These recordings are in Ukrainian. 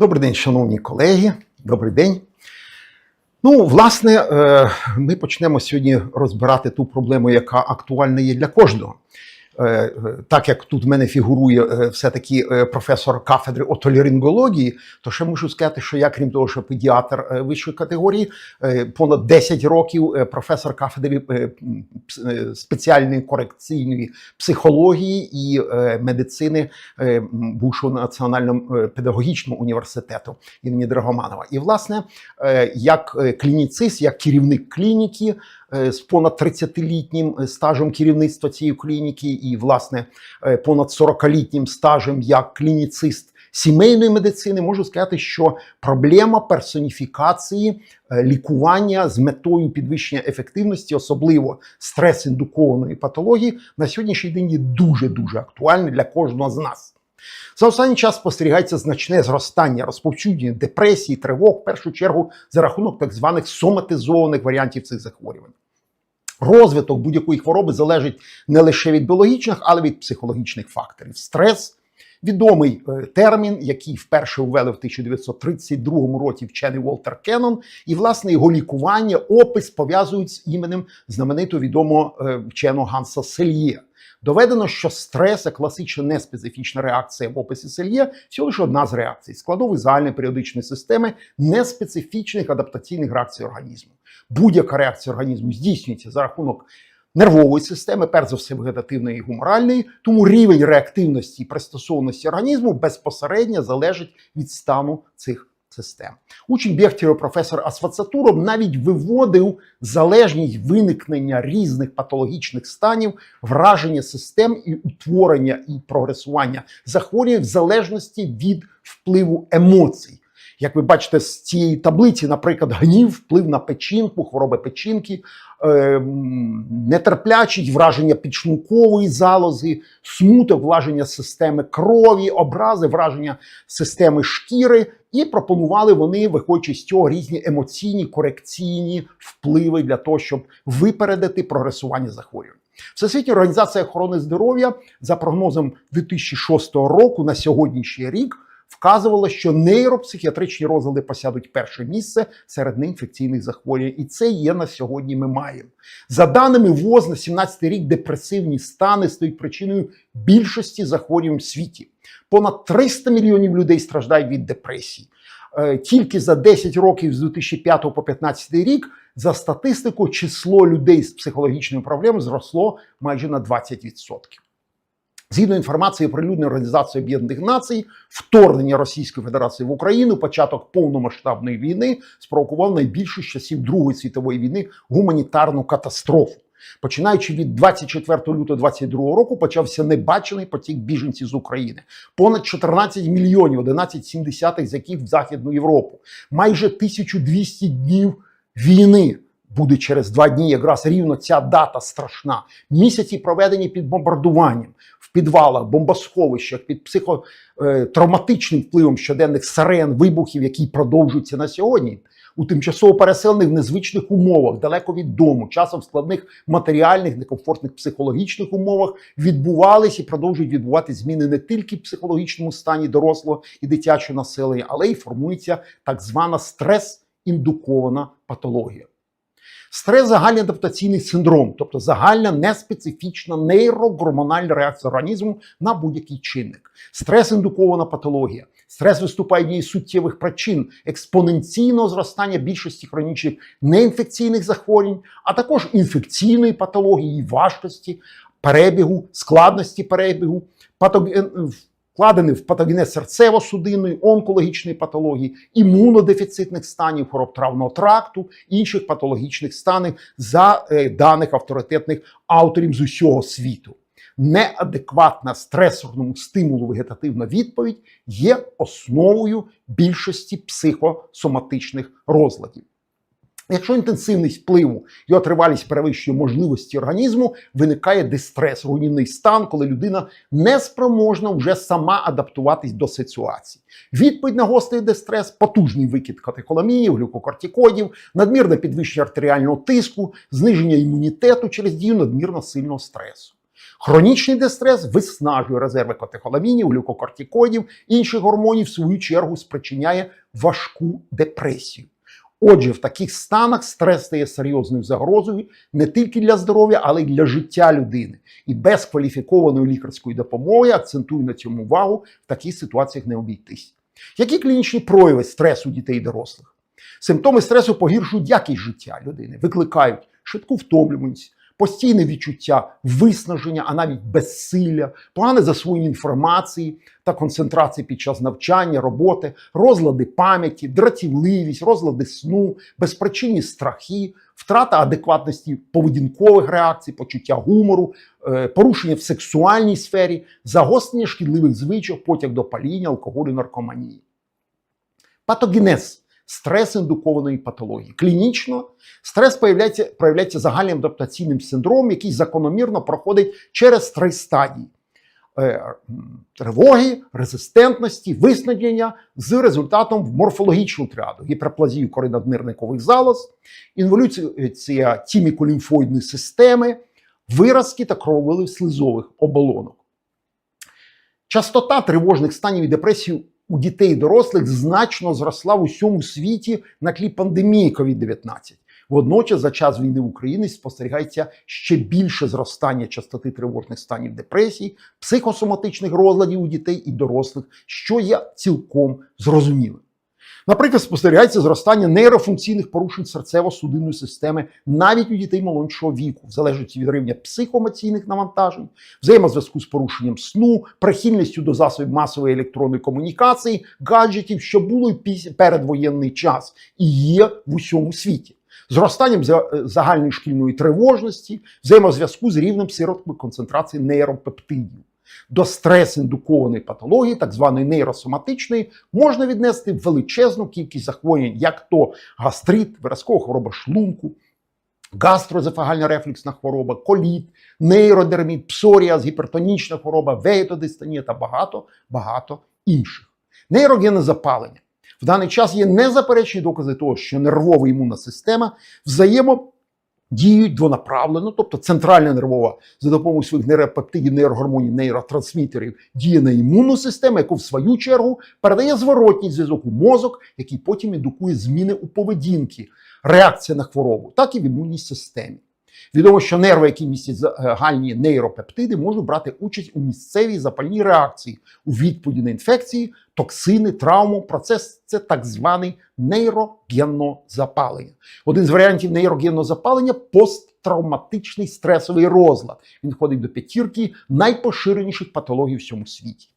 Добрий день, шановні колеги. Добрий день. Ну, власне, е, ми почнемо сьогодні розбирати ту проблему, яка актуальна є для кожного. Е, е, Так як тут в мене фігурує е, все-таки професор кафедри отолірингології, то ще мушу сказати, що я, крім того, що педіатр вищої категорії, понад 10 років професор кафедри спеціальної корекційної психології і медицини бувшого національного педагогічного університету імені Драгоманова. І, власне, як клініцист, як керівник клініки з понад 30-літнім е, стажем керівництва цієї клініки, і, власне, е, понад 40-літнім стажем як клініцист сімейної медицини, можу сказати, що проблема персоніфікації е, лікування з метою підвищення ефективності, особливо стрес-індукованої патології, на сьогоднішній день є дуже дуже актуальна для кожного з нас. За останній час спостерігається значне зростання розповсюдження депресії, тривог, в першу чергу за рахунок так званих соматизованих варіантів цих захворювань. Розвиток будь-якої хвороби залежить не лише від біологічних, але й від психологічних факторів. Стрес відомий е, термін, який вперше ввели в 1932 році вчений Волтер Кеннон, і власне його лікування, опис пов'язують з іменем знаменитого відомого е, вченого Ганса Сельє. Доведено, що стрес це класична неспецифічна реакція в описі Сельє, всього лише одна з реакцій складової загальної періодичної системи неспецифічних адаптаційних реакцій організму. Будь-яка реакція організму здійснюється за рахунок нервової системи, перш за все вегетативної і гуморальної, тому рівень реактивності і пристосованості організму безпосередньо залежить від стану цих систем. Учень Бехтєва професор Асфацатуров навіть виводив залежність виникнення різних патологічних станів, враження систем і утворення і прогресування захворювань в залежності від впливу емоцій. Як ви бачите з цієї таблиці, наприклад, гнів, вплив на печінку, хвороби печінки, е, нетерплячість, враження підшлункової залози, смуток, враження системи крові, образи, враження системи шкіри, і пропонували вони, виходячи з цього, різні емоційні корекційні впливи для того, щоб випередити прогресування захворювань. Всесвітня організація охорони здоров'я за прогнозом 2006 року на сьогоднішній рік вказувала, що нейропсихіатричні розлади посядуть перше місце серед неінфекційних захворювань, і це є на сьогодні. Ми маємо за даними ВОЗ на 17 рік. Депресивні стани стають причиною більшості захворювань в світі. Понад 300 мільйонів людей страждають від депресії. Е, Тільки за 10 років з 2005 по 2015 рік за статистику число людей з психологічними проблемами зросло майже на 20%. Згідно інформації оприлюдненої Організації Об'єднаних Націй, вторгнення Російської Федерації в Україну, початок повномасштабної війни спровокував найбільшу з часів Другої світової війни гуманітарну катастрофу. Починаючи від 24 лютого 2022 року, почався небачений потік біженців з України. Понад 14 мільйонів, 11,7 з яких в Західну Європу. Майже 1200 днів війни буде через два дні. Якраз рівно ця дата страшна. Місяці проведені під бомбардуванням в підвалах, бомбосховищах, під психотравматичним впливом щоденних сирен, вибухів, які продовжуються на сьогодні. У тимчасово переселених в незвичних умовах, далеко від дому, часом в складних матеріальних, некомфортних психологічних умовах відбувалися і продовжують відбувати зміни не тільки в психологічному стані дорослого і дитячого населення, але й формується так звана стрес-індукована патологія. Стрес загальний адаптаційний синдром, тобто загальна неспецифічна нейрогормональна реакція організму на будь-який чинник. Стрес-індукована патологія. Стрес виступає однією з суттєвих причин експоненційного зростання більшості хронічних неінфекційних захворювань, а також інфекційної патології, важкості, перебігу, складності перебігу, патоген... вкладений в патогенез серцево-судинної, онкологічної патології, імунодефіцитних станів, хвороб травного тракту, інших патологічних станів за е, даних авторитетних авторів з усього світу. Неадекватна стресорному стимулу вегетативна відповідь є основою більшості психосоматичних розладів. Якщо інтенсивність впливу його тривалість перевищує можливості організму, виникає дистрес, руйнівний стан, коли людина не спроможна вже сама адаптуватись до ситуації. Відповідь на гострий дистрес, потужний викид катехоламінів, глюкокортикоїдів, надмірне підвищення артеріального тиску, зниження імунітету через дію надмірно сильного стресу. Хронічний дистрес виснажує резерви катехоламінів, глюкокортикоїдів, інших гормонів, в свою чергу спричиняє важку депресію. Отже, в таких станах стрес стає серйозною загрозою не тільки для здоров'я, але й для життя людини. І без кваліфікованої лікарської допомоги акцентую на цьому увагу, в таких ситуаціях не обійтись. Які клінічні прояви стресу дітей і дорослих? Симптоми стресу погіршують якість життя людини, викликають швидку втомлюваність, постійне відчуття виснаження, а навіть безсилля, погане засвоєння інформації та концентрації під час навчання, роботи, розлади пам'яті, дратівливість, розлади сну, безпричинні страхи, втрата адекватності поведінкових реакцій, почуття гумору, е, порушення в сексуальній сфері, загострення шкідливих звичок, потяг до паління, алкоголю, наркоманії. Патогенез стрес-індукованої патології. Клінічно стрес проявляється, проявляється загальним адаптаційним синдромом, який закономірно проходить через три стадії. Е, Тривоги, резистентності, виснаження з результатом в морфологічну тріаду, гіперплазію коринаднирникових залоз, інволюція тіміколімфоїдної системи, виразки та крововилив слизових оболонок. Частота тривожних станів і депресії у дітей і дорослих значно зросла в усьому світі на тлі пандемії COVID-19. Водночас, за час війни в Україні спостерігається ще більше зростання частоти тривожних станів депресії, психосоматичних розладів у дітей і дорослих, що є цілком зрозумілим. Наприклад, спостерігається зростання нейрофункційних порушень серцево-судинної системи навіть у дітей молодшого віку, в залежності від рівня психоемоційних навантажень, взаємозв'язку з порушенням сну, прихильністю до засобів масової електронної комунікації, гаджетів, що було передвоєнний час, і є в усьому світі. Зростанням за- загальної шкільної тривожності, взаємозв'язку з рівнем сиротної концентрації нейропептидів. До стрес-індукованої патології, так званої нейросоматичної, можна віднести величезну кількість захворювань, як то гастрит, виразкова хвороба шлунку, гастрозефагальна рефлюксна хвороба, коліт, нейродерміт, псоріаз, гіпертонічна хвороба, вегетодистонія та багато багато інших. Нейрогенне запалення. В даний час є незаперечні докази того, що нервова імунна система взаємодіють двонаправлено, тобто центральна нервова за допомогою своїх нейропептидів, нейрогормонів, нейротрансмітерів діє на імунну систему, яку в свою чергу передає зворотній зв'язок у мозок, який потім індукує зміни у поведінці, реакція на хворобу, так і в імунній системі. Відомо, що нерви, які містять загальні нейропептиди, можуть брати участь у місцевій запальній реакції у відповіді на інфекції, токсини, травму. Процес це так званий нейрогенне запалення. Один з варіантів нейрогенного запалення посттравматичний стресовий розлад. Він входить до п'ятірки найпоширеніших патологій в всьому світі.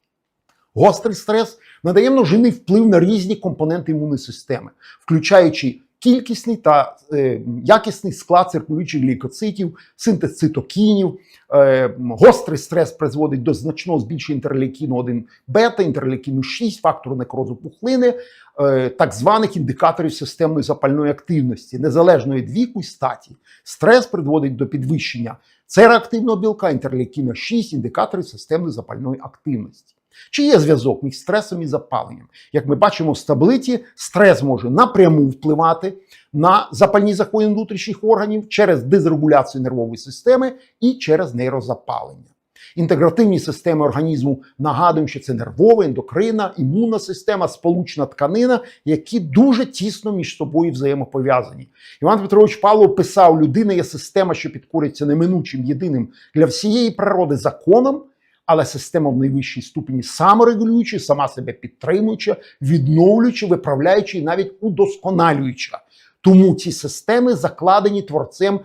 Гострий стрес надає множинний вплив на різні компоненти імунної системи, включаючи кількісний та е, якісний склад циркулюючих глікоцитів, синтез цитокінів. Е, гострий стрес призводить до значного збільшення інтерлейкіну 1 бета, інтерлейкіну 6, фактору некрозу пухлини, е, так званих індикаторів системної запальної активності, незалежно від віку і статі. Стрес призводить до підвищення цереактивного білка, інтерлейкіна 6, індикаторів системної запальної активності. Чи є зв'язок між стресом і запаленням? Як ми бачимо в стабилиті, стрес може напряму впливати на запальні захворювання внутрішніх органів через дизрегуляцію нервової системи і через нейрозапалення. Інтегративні системи організму нагадуємо, що це нервова, ендокринна, імунна система, сполучна тканина, які дуже тісно між собою взаємопов'язані. Іван Петрович Павлов писав: людина є система, що підкориться неминучим єдиним для всієї природи законом але система в найвищій ступені саморегулююча, сама себе підтримуюча, відновлююча, виправляюча і навіть удосконалююча. Тому ці системи закладені творцем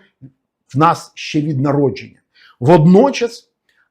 в нас ще від народження. Водночас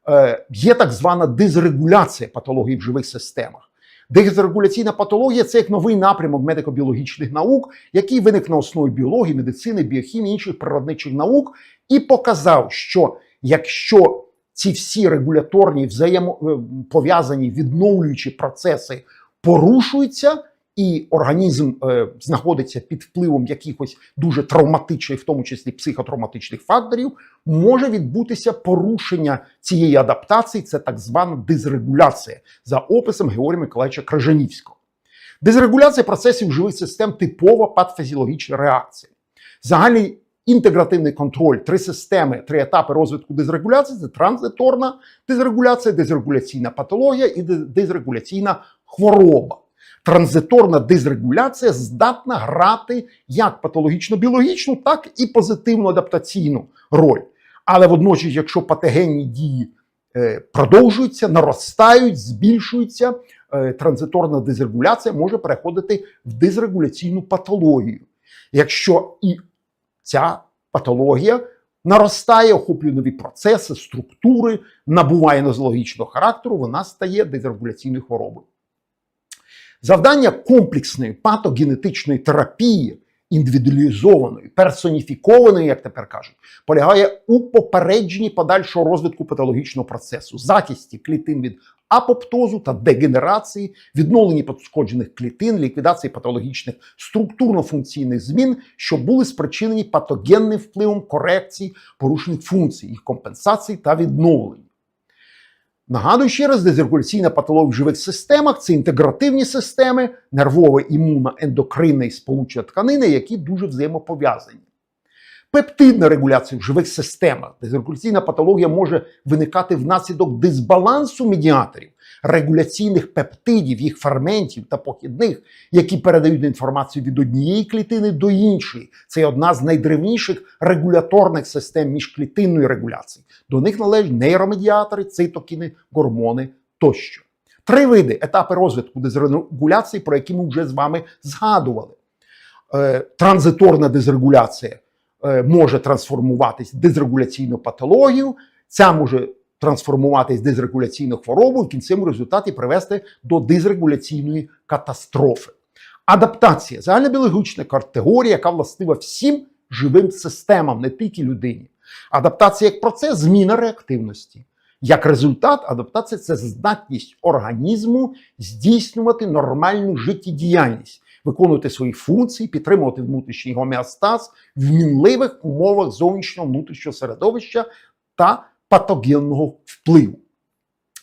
е, є так звана дизрегуляція патології в живих системах. Дизрегуляційна патологія це як новий напрямок медико-біологічних наук, який виник на основі біології, медицини, біохімії, інших природничих наук, і показав, що якщо ці всі регуляторні взаємопов'язані відновлюючі процеси порушуються, і організм е, знаходиться під впливом якихось дуже травматичних, в тому числі психотравматичних факторів, може відбутися порушення цієї адаптації. Це так звана дизрегуляція за описом Георгія Миколаївича Кражанівського. Дизрегуляція процесів живих систем типова патофізіологічна реакція. Загальний інтегративний контроль, три системи, три етапи розвитку дизрегуляції це транзиторна дизрегуляція, дизрегуляційна патологія і дизрегуляційна хвороба. Транзиторна дизрегуляція здатна грати як патологічно-біологічну, так і позитивну адаптаційну роль. Але водночас, якщо патогенні дії е, продовжуються, наростають, збільшуються, е, транзиторна дизрегуляція може переходити в дизрегуляційну патологію. Якщо і ця патологія наростає, охоплює нові процеси, структури, набуває нозологічного характеру, вона стає дезрегуляційною хворобою. Завдання комплексної патогенетичної терапії, індивідуалізованої, персоніфікованої, як тепер кажуть, полягає у попередженні подальшого розвитку патологічного процесу, захисті клітин від апоптозу та дегенерації, відновленні пошкоджених клітин, ліквідації патологічних структурно-функційних змін, що були спричинені патогенним впливом корекції порушених функцій, їх компенсації та відновлення. Нагадую ще раз, дезіркуляційна патологія в живих системах це інтегративні системи, нервова, імунна, ендокринна і сполучна тканини, які дуже взаємопов'язані. Пептидна регуляція в живих системах. Дезрегуляційна патологія може виникати внаслідок дисбалансу медіаторів, регуляційних пептидів, їх ферментів та похідних, які передають інформацію від однієї клітини до іншої. Це одна з найдревніших регуляторних систем міжклітинної регуляції. До них належать нейромедіатори, цитокіни, гормони тощо. Три види етапи розвитку дезрегуляції, про які ми вже з вами згадували. Е, Транзиторна дезрегуляція може трансформуватись в дезрегуляційну патологію, ця може трансформуватись в дезрегуляційну хворобу і в кінцевому результаті привести до дезрегуляційної катастрофи. Адаптація загальнобіологічна категорія, яка властива всім живим системам, не тільки людині. Адаптація як процес зміна реактивності. Як результат, адаптація це здатність організму здійснювати нормальну життєдіяльність, виконувати свої функції, підтримувати внутрішній гомеостаз в мінливих умовах зовнішнього внутрішнього середовища та патогенного впливу.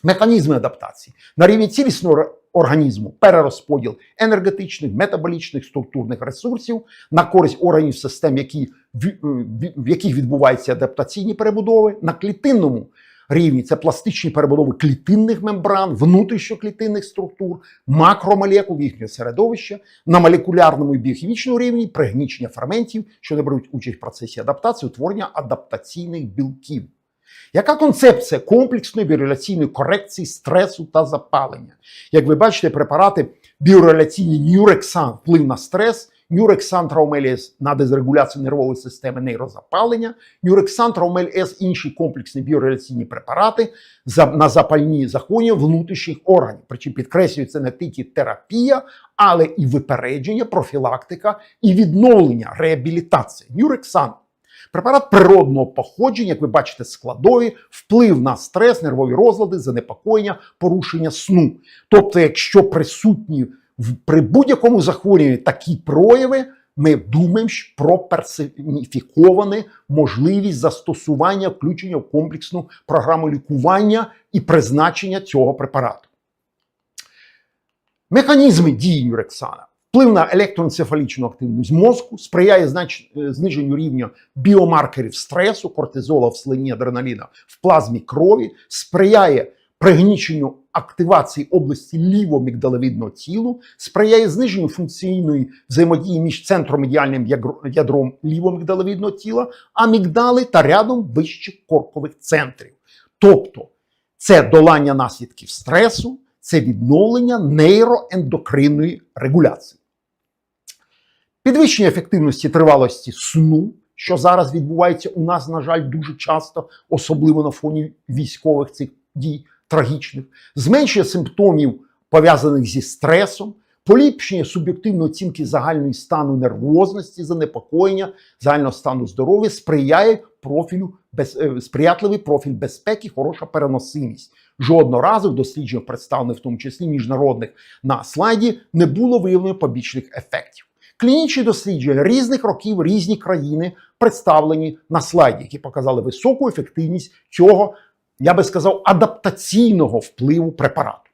Механізми адаптації на рівні цілісного організму перерозподіл енергетичних, метаболічних, структурних ресурсів на користь органів систем, які, в, е, в- в яких відбуваються адаптаційні перебудови, на клітинному рівні це пластичні перебудови клітинних мембран, внутрішньоклітинних структур, макромолекул їхнього середовища, на молекулярному і біохімічному рівні пригнічення ферментів, що не беруть участь в процесі адаптації, утворення адаптаційних білків. Яка концепція комплексної біореляційної корекції стресу та запалення? Як ви бачите, препарати біореляційні Нюрексан вплив на стрес, Нюрексан Траумеліс на дезрегуляцію нервової системи нейрозапалення, Нюрексан Траумель С інші комплексні біореляційні препарати на запальні захворювання внутрішніх органів. Причому підкреслюється не тільки терапія, але і випередження, профілактика і відновлення, реабілітація. Нюрексан Препарат природного походження, як ви бачите, складові, вплив на стрес, нервові розлади, занепокоєння, порушення сну. Тобто, якщо присутні при будь-якому захворюванні такі прояви, ми думаємо про персоніфіковану можливість застосування, включення в комплексну програму лікування і призначення цього препарату. Механізми дії Нюрексана. Вплив на електроенцефалічну активність мозку сприяє е, зниженню рівня біомаркерів стресу, кортизола в слині адреналіна в плазмі крові, сприяє пригніченню активації області лівомігдалевидного тілу, сприяє зниженню функційної взаємодії між центромедіальним ядром лівомігдалевидного тіла, амігдали та рядом вищих коркових центрів. Тобто це долання наслідків стресу, це відновлення нейроендокринної регуляції. Підвищення ефективності тривалості сну, що зараз відбувається у нас, на жаль, дуже часто, особливо на фоні військових цих дій трагічних, зменшення симптомів, пов'язаних зі стресом, поліпшення суб'єктивної оцінки загальної стану нервозності, занепокоєння, загального стану здоров'я сприяє профілю без, е, сприятливий профіль безпеки, хороша переносимість. Жодного разу в дослідженнях, представлених в тому числі міжнародних на слайді, не було виявлено побічних ефектів. Клінічні дослідження різних років, різні країни представлені на слайді, які показали високу ефективність цього, я би сказав, адаптаційного впливу препарату.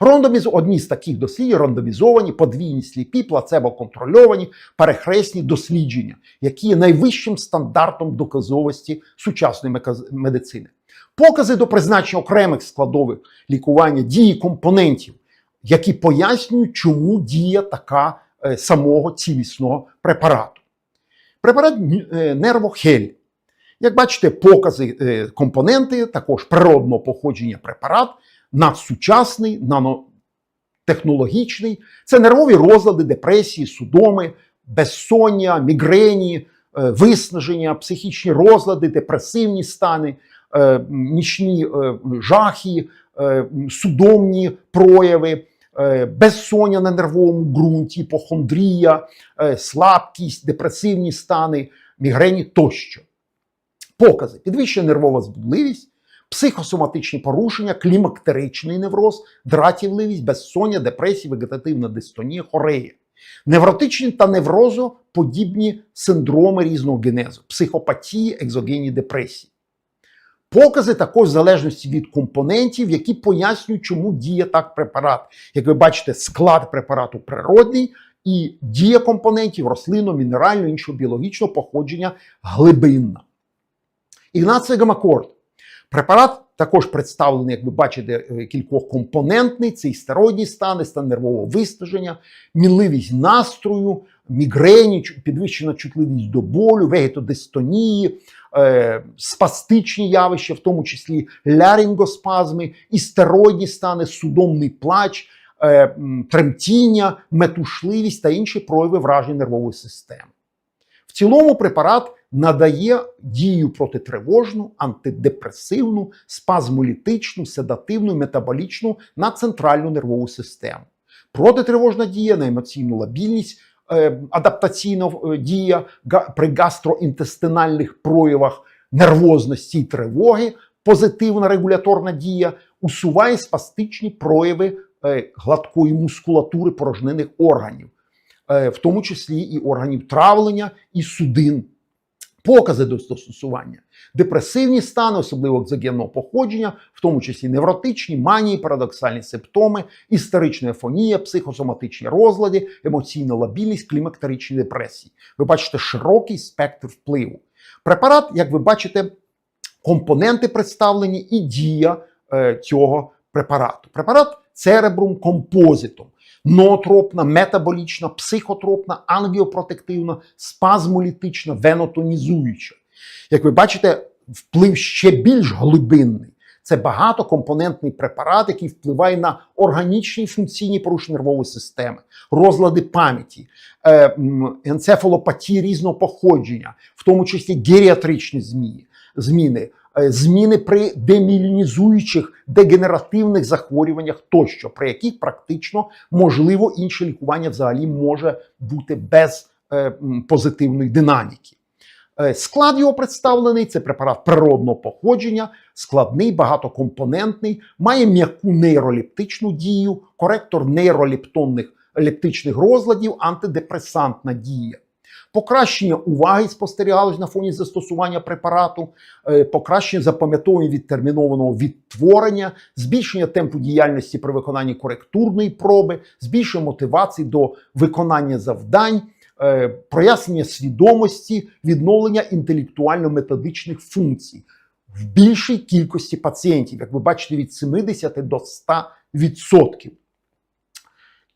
Рандоміз... Одні з таких досліджень рандомізовані, подвійні сліпі, плацебо-контрольовані, перехресні дослідження, які є найвищим стандартом доказовості сучасної медицини. Покази до призначення окремих складових лікування дії компонентів, які пояснюють, чому діє така е, самого цілісного препарату. Препарат е, нервохель. Як бачите, покази е, компоненти, також природного походження препарат, надсучасний, нанотехнологічний. Це нервові розлади, депресії, судоми, безсоння, мігрені, е, виснаження, психічні розлади, депресивні стани, е, нічні жахи, судомні прояви. Безсоння на нервовому ґрунті, іпохондрія, е, слабкість, депресивні стани, мігрені тощо. Покази: підвищена нервова збудливість, психосоматичні порушення, клімактеричний невроз, дратівливість, безсоння, депресія, вегетативна дистонія, хорея. Невротичні та неврозоподібні синдроми різного генезу, психопатії, екзогенні депресії. Покази також в залежності від компонентів, які пояснюють, чому діє так препарат. Як ви бачите, склад препарату природний і дія компонентів рослинного, мінерального, іншого біологічного походження глибинна. Ігнацій Гамакорд. Препарат також представлений, як ви бачите, е, кількохкомпонентний. Це і стероїдні стани, стан нервового виснаження, мінливість настрою, мігрені, підвищена чутливість до болю, вегетодистонії, е, спастичні явища, в тому числі лярінгоспазми, і стероїдні стани, судомний плач, е, тремтіння, метушливість та інші прояви вражень нервової системи. В цілому препарат надає дію протитривожну, антидепресивну, спазмолітичну, седативну, метаболічну на центральну нервову систему. Протитривожна дія на емоційну лабільність, е, адаптаційна е, дія при гастроінтестинальних проявах нервозності і тривоги, позитивна регуляторна дія усуває спастичні прояви е, гладкої мускулатури порожнених органів, в тому числі і органів травлення і судин. Покази до застосування, депресивні стани, особливо екзогенного походження, в тому числі невротичні, манії, парадоксальні симптоми, істерична ефонія, психосоматичні розлади, емоційна лабільність, клімактеричні депресії. Ви бачите широкий спектр впливу. Препарат, як ви бачите, компоненти представлені і дія е, цього препарату. Препарат церебрум композитом. Ноотропна, метаболічна, психотропна, ангіопротективна, спазмолітична, венотонізуюча. Як ви бачите, вплив ще більш глибинний. Це багатокомпонентний препарат, який впливає на органічні функційні порушення нервової системи, розлади пам'яті, е, енцефалопатії різного походження, в тому числі геріатричні зміни, зміни, е, при демілінізуючих дегенеративних захворюваннях тощо, при яких практично можливо інше лікування взагалі може бути без е, позитивної динаміки. Е, Склад його представлений це препарат природного походження, складний, багатокомпонентний, має м'яку нейроліптичну дію, коректор нейроліптонних лептичних розладів, антидепресантна дія. Покращення уваги спостерігалось на фоні застосування препарату, е, покращення запам'ятовування відтермінованого відтворення, збільшення темпу діяльності при виконанні коректурної проби, збільшення мотивації до виконання завдань, е, прояснення свідомості, відновлення інтелектуально-методичних функцій в більшій кількості пацієнтів, як ви бачите, від 70 до 100%.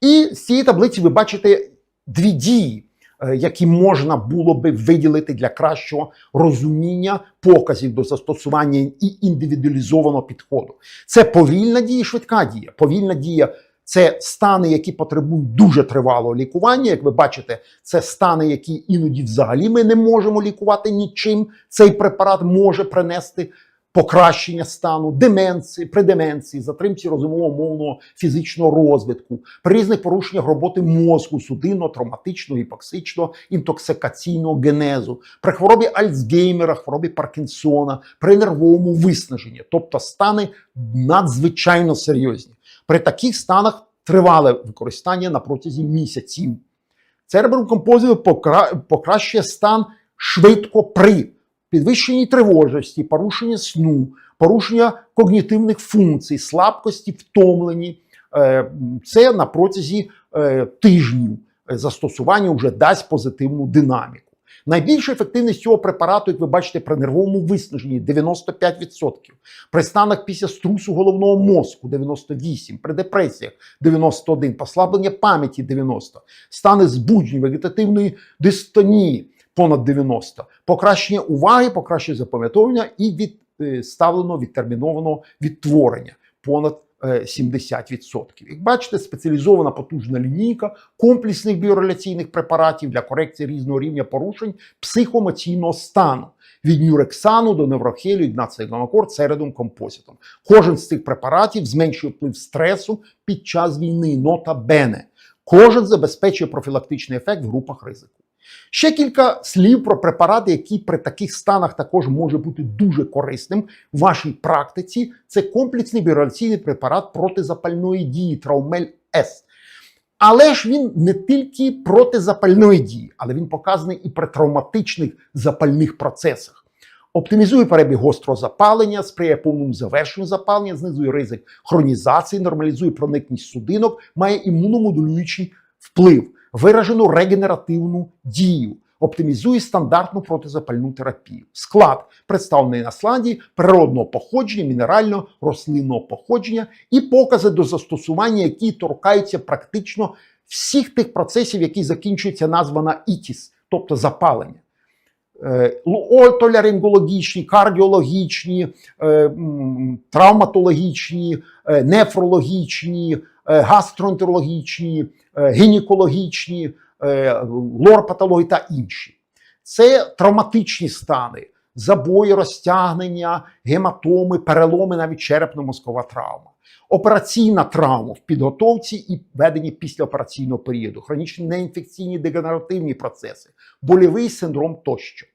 І з цієї таблиці ви бачите дві дії, які можна було би виділити для кращого розуміння показів до застосування і індивідуалізованого підходу. Це повільна дія, швидка дія. Повільна дія це стани, які потребують дуже тривалого лікування. Як ви бачите, це стани, які іноді взагалі ми не можемо лікувати нічим. Цей препарат може принести покращення стану, деменції, при деменції, затримці розумово мовного фізичного розвитку, при різних порушеннях роботи мозку, судинно, травматичного, гіпоксичного, інтоксикаційного генезу, при хворобі Альцгеймера, хворобі Паркінсона, при нервовому виснаженні, тобто стани надзвичайно серйозні. При таких станах тривале використання на протязі місяців. Церебрум композиту покращує стан швидко при підвищенні тривожності, порушенні сну, порушення когнітивних функцій, слабкості, втомлені, Е, Це на протязі е, тижнів. Застосування вже дасть позитивну динаміку. Найбільша ефективність цього препарату, як ви бачите, при нервовому виснаженні 95%, при станах після струсу головного мозку 98%, при депресіях 91%, послаблення пам'яті 90%, стани збудження, вегетативної дистонії понад 90%, покращення уваги, покращення запам'ятовування і відставленого відтермінованого відтворення понад е, 70%. Як бачите, спеціалізована потужна лінійка комплексних біореляційних препаратів для корекції різного рівня порушень психоемоційного стану від нюрексану до неврохелю, ігнацейлонокор, цередом, композитом. Кожен з цих препаратів зменшує вплив стресу під час війни, нота бене. Кожен забезпечує профілактичний ефект в групах ризику. Ще кілька слів про препарати, які при таких станах також може бути дуже корисним в вашій практиці. Це комплексний біореляційний препарат протизапальної дії Траумель С. Але ж він не тільки протизапальної дії, але він показаний і при травматичних запальних процесах. Оптимізує перебіг гострого запалення, сприяє повному завершенню запалення, знизує ризик хронізації, нормалізує проникність судинок, має імуномодулюючий вплив, виражену регенеративну дію, оптимізує стандартну протизапальну терапію. Склад представлений на слайді природного походження, мінерального, рослинного походження і покази до застосування, які торкаються практично всіх тих процесів, які закінчуються назва на ітіс, тобто запалення. Е, Отоларингологічні, кардіологічні, е, травматологічні, е, нефрологічні, гастроентерологічні, е, гінекологічні, е, лор-патології та інші. Це травматичні стани, забої, розтягнення, гематоми, переломи, навіть черепно-мозкова травма. Операційна травма в підготовці і веденні післяопераційного періоду, хронічні неінфекційні дегенеративні процеси, больовий синдром тощо.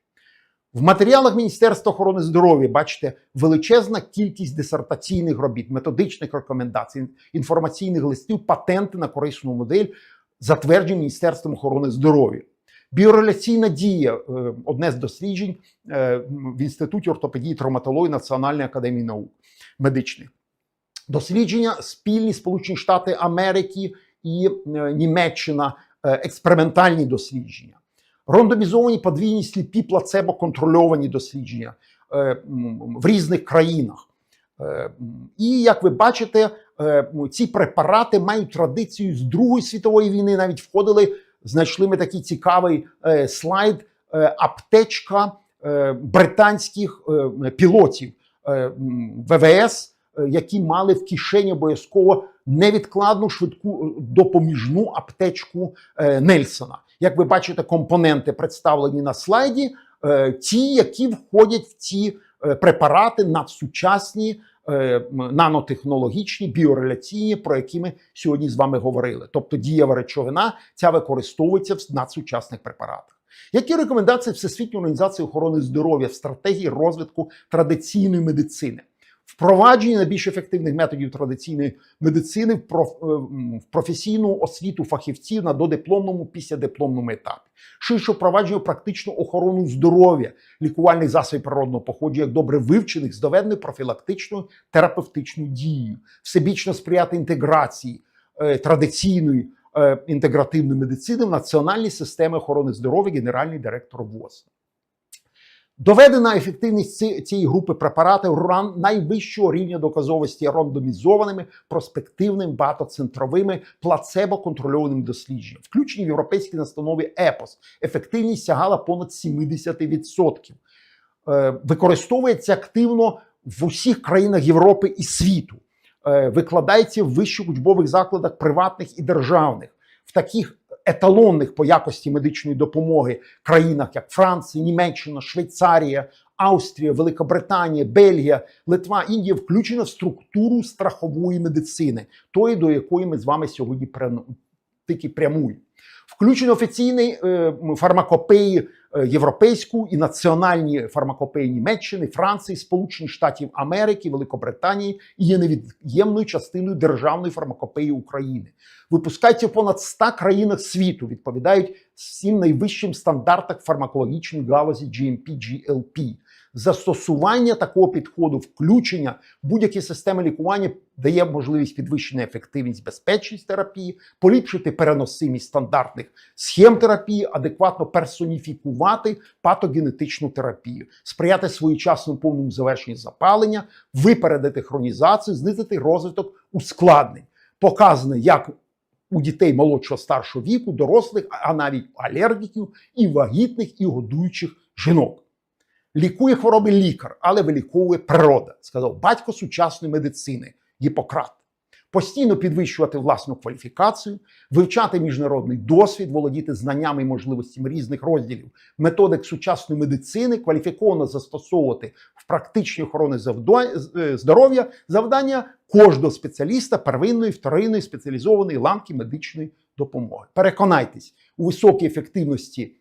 В матеріалах Міністерства охорони здоров'я бачите величезна кількість дисертаційних робіт, методичних рекомендацій, інформаційних листів, патенти на корисну модель, затверджені Міністерством охорони здоров'я. Біореляційна дія е, одне з досліджень е, в Інституті ортопедії травматології Національної академії наук медичних. Дослідження спільні Сполучені Штати Америки і е, Німеччина, експериментальні дослідження, рандомізовані подвійні сліпі плацебо-контрольовані дослідження е, в різних країнах. Е, І як ви бачите, е, ці препарати мають традицію з Другої світової війни. Навіть входили, знайшли ми такий цікавий слайд, аптечка британських пілотів ВВС які мали в кишені обов'язково невідкладну швидку допоміжну аптечку Нельсона. Як ви бачите, компоненти представлені на слайді, е, ті, які входять в ці е, препарати надсучасні, е, нанотехнологічні, біореляційні, про які ми сьогодні з вами говорили. Тобто дієва речовина ця використовується в надсучасних препаратах. Які рекомендації Всесвітньої організації охорони здоров'я в стратегії розвитку традиційної медицини? Впровадження найбільш ефективних методів традиційної медицини е, в професійну освіту фахівців на додипломному післядипломному етапі, ширше впровадження практичну охорону здоров'я, лікувальних засобів природного походження, як добре вивчених з доведеною профілактичною терапевтичною дією, всебічно сприяти інтеграції е, традиційної е, інтегративної медицини в національні системи охорони здоров'я, генеральний директор ВОЗ. Доведена ефективність ці- цієї групи препаратів найвищого рівня доказовості рандомізованими, проспективними, багатоцентровими, плацебо-контрольованими дослідженнями, включені в європейській настанові ЕПОС. Ефективність сягала понад 70%. Е, Використовується активно в усіх країнах Європи і світу. Е, Викладається в вищих учбових закладах приватних і державних, в таких еталонних по якості медичної допомоги країнах, як Франція, Німеччина, Швейцарія, Австрія, Великобританія, Бельгія, Литва, Індія включена в структуру страхової медицини, тої, до якої ми з вами сьогодні тільки прямуємо. Включено офіційні е, фармакопеї е, європейську і національні фармакопеї Німеччини, Франції, Сполучених Штатів Америки, Великобританії і є невід'ємною частиною державної фармакопеї України. Випускаються в понад 100 країнах світу, відповідають всім найвищим стандартам фармакологічної галузі GMP, GLP. Застосування такого підходу, включення будь-які системи лікування дає можливість підвищення ефективність, безпечність терапії, поліпшити переносимість стандартних схем терапії, адекватно персоніфікувати патогенетичну терапію, сприяти своєчасному повному завершенню запалення, випередити хронізацію, знизити розвиток ускладнень. Показано, як у дітей молодшого старшого віку, дорослих, а навіть алергіків, і вагітних, і годуючих жінок. Лікує хвороби лікар, але виліковує природа, сказав батько сучасної медицини Гіппократ. Постійно підвищувати власну кваліфікацію, вивчати міжнародний досвід, володіти знаннями і можливостями різних розділів методик сучасної медицини, кваліфіковано застосовувати в практичній охорони е, здоров'я завдання кожного спеціаліста первинної, вторинної спеціалізованої ланки медичної допомоги. Переконайтесь у високій ефективності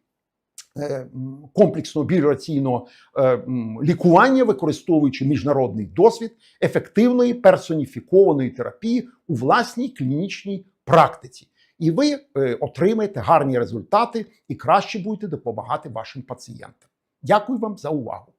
комплексного біораційного е, лікування, використовуючи міжнародний досвід ефективної персоніфікованої терапії у власній клінічній практиці. І ви е, отримаєте гарні результати і краще будете допомагати вашим пацієнтам. Дякую вам за увагу.